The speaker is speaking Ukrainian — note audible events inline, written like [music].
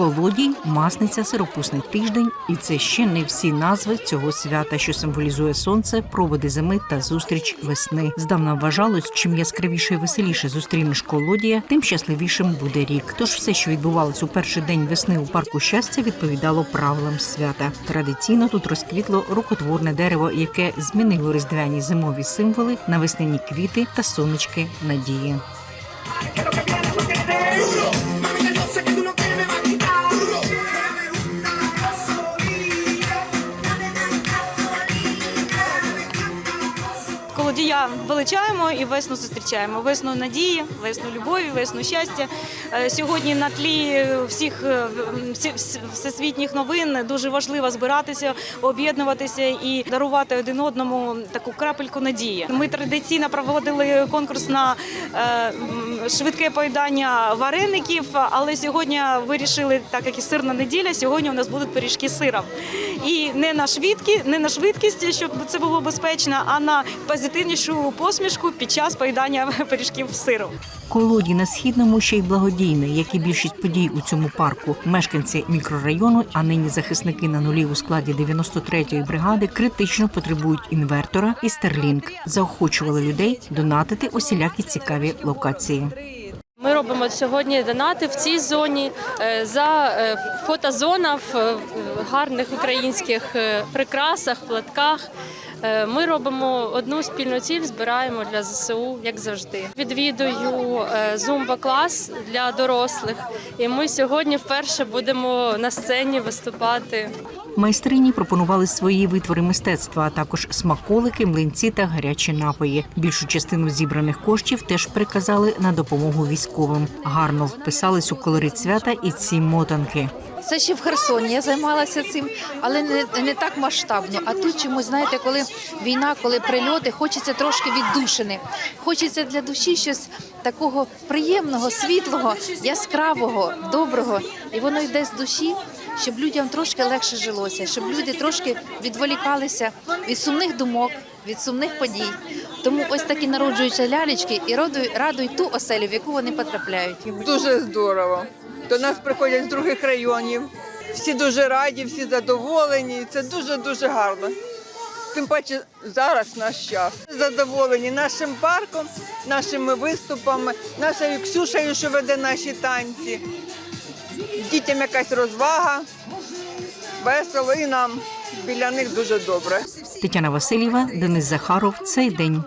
Колодій, масниця, сиропусний тиждень, і це ще не всі назви цього свята, що символізує сонце, проводи зими та зустріч весни. Здавна вважалось, чим яскравіше і веселіше зустрінеш колодія, тим щасливішим буде рік. Тож все, що відбувалось у перший день весни у парку щастя, відповідало правилам свята. Традиційно тут розквітло рукотворне дерево, яке змінило різдвяні зимові символи на весняні квіти та сонечки надії. Колодія величаємо і весну зустрічаємо. Весну надії, весну любові, весну щастя. Е, Сьогодні на тлі всіх е, всесвітніх новин дуже важливо збиратися, об'єднуватися і дарувати один одному таку крапельку надії. Ми традиційно проводили конкурс на е, швидке поїдання вареників, але сьогодні вирішили, так як і сирна неділя, сьогодні у нас будуть пиріжки з сиром. І не на швидкі, не на швидкість, щоб це було безпечно, а на позитивнішу посмішку під час поїдання [laughs] пиріжків з сиром. Колодій на східному ще й благодійний, як і більшість подій у цьому парку. Мешканці мікрорайону, а нині захисники на нулі у складі 93-ї бригади, критично потребують інвертора і Старлінк. Заохочували людей донатити усілякі цікаві локації. Ми робимо сьогодні донати в цій зоні е, за е, фотозона в е, гарних українських прикрасах, платках. Е, Ми робимо одну спільну ціль, збираємо для ЗСУ, як завжди. Відвідую е, зумба-клас для дорослих, і ми сьогодні вперше будемо на сцені виступати. Майстрині пропонували свої витвори мистецтва, а також смаколики, млинці та гарячі напої. Більшу частину зібраних коштів теж приказали на допомогу військовим. Гарно вписались у колорит свята і ці мотанки. Це ще в Херсоні. Я займалася цим, але не, не так масштабно. А тут чомусь, знаєте, коли війна, коли прильоти, хочеться трошки віддушини. Хочеться для душі щось такого приємного, світлого, яскравого, доброго. І воно йде з душі, щоб людям трошки легше жилося, щоб люди трошки відволікалися від сумних думок, від сумних подій. Тому ось такі народжуються лялечки і радують, радують ту оселю, в яку вони потрапляють. Дуже здорово. До нас приходять з других районів. Всі дуже раді, всі задоволені. Це дуже дуже гарно. Тим паче зараз наш час. Задоволені нашим парком, нашими виступами, нашою Ксюшею, що веде наші танці. Дітям якась розвага, весело і нам біля них дуже добре. Тетяна Васильєва, Денис Захаров. Цей день.